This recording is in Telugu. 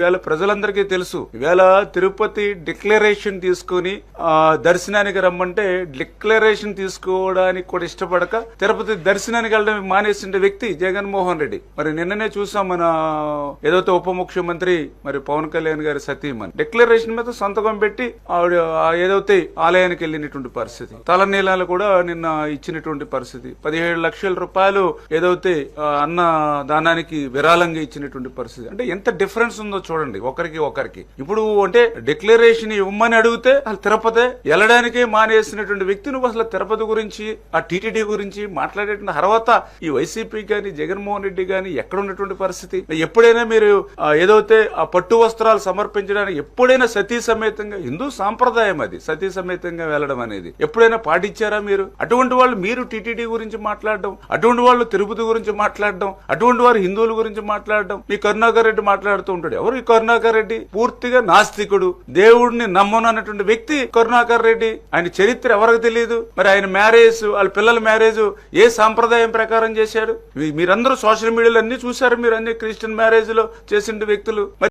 ఇవాళ ప్రజలందరికీ తెలుసు. ఇవాళ తిరుపతి డిక్లరేషన్ తీసుకుని ఆ, దర్శనానికి రమ్మంటే డిక్లరేషన్ తీసుకోవడానికి కూడా ఇష్టపడక తిరుపతి దర్శనానికి వెళ్ళడం మానేసిన వ్యక్తి జగన్మోహన్ రెడ్డి. మరి నిన్ననే చూసాం మన ఏదైతే ఉప ముఖ్యమంత్రి మరి పవన్ కళ్యాణ్ గారి సతీమణి. డిక్లరేషన్ మీద సంతకం పెట్టి ఆవిడ ఆ ఏదైతే ఆలయానికి వెళ్ళినటువంటి పరిస్థితి. తలనీలాలు కూడా నిన్న ఇచ్చినటువంటి పరిస్థితి. పదిహేడు లక్షల రూపాయలు ఏదైతే అన్న దానానికి విరాళంగా ఇచ్చినటువంటి పరిస్థితి. అంటే ఎంత డిఫరెన్స్ ఉందో చూడండి ఒకరికి ఒకరికి. ఇప్పుడు అంటే డిక్లరేషన్ ఇవ్వమని అడిగితే అసలు తిరుపతి వెళ్ళడానికే మానేసినటువంటి వ్యక్తి నువ్వు అసలు తిరుపతి గురించి ఆ టీటీడీ గురించి మాట్లాడేటువంటి తర్వాత ఈ వైసీపీ కానీ జగన్మోహన్ రెడ్డి కానీ ఎక్కడ ఉన్నటువంటి పరిస్థితి? ఎప్పుడైనా మీరు ఏదైతే ఆ పట్టు వస్త్రాలు సమర్పించడానికి ఎప్పుడైనా సతీ సమేతంగా హిందూ సాంప్రదాయం అది సతీ సమేతంగా వెళ్ళడం అనేది ఎప్పుడైనా పాటించారా మీరు? అటువంటి వాళ్ళు మీరు టీటీడీ గురించి మాట్లాడడం అటువంటి వాళ్ళు తిరుపతి గురించి మాట్లాడడం అటువంటి వారు హిందువుల గురించి మాట్లాడడం మీ కరుణాకర్ రెడ్డి మాట్లాడుతూ ఉంటాడు ఎవరు ఈ కరుణాకర్ రెడ్డి పూర్తిగా నాస్తికుడు. దేవుడిని నమ్మను అన్నటువంటి వ్యక్తి కరుణాకర్ రెడ్డి. ఆయన చరిత్ర ఎవరికి తెలియదు మరి ఆయన మ్యారేజ్ వాళ్ళ పిల్లల మ్యారేజ్ ఏ సాంప్రదాయం ప్రకారం చేశాడు? మీరందరూ సోషల్ మీడియాలో అన్ని చూశారు మీరు అన్ని క్రిస్టియన్ మ్యారేజ్లో చేసిన వ్యక్తులు. మరి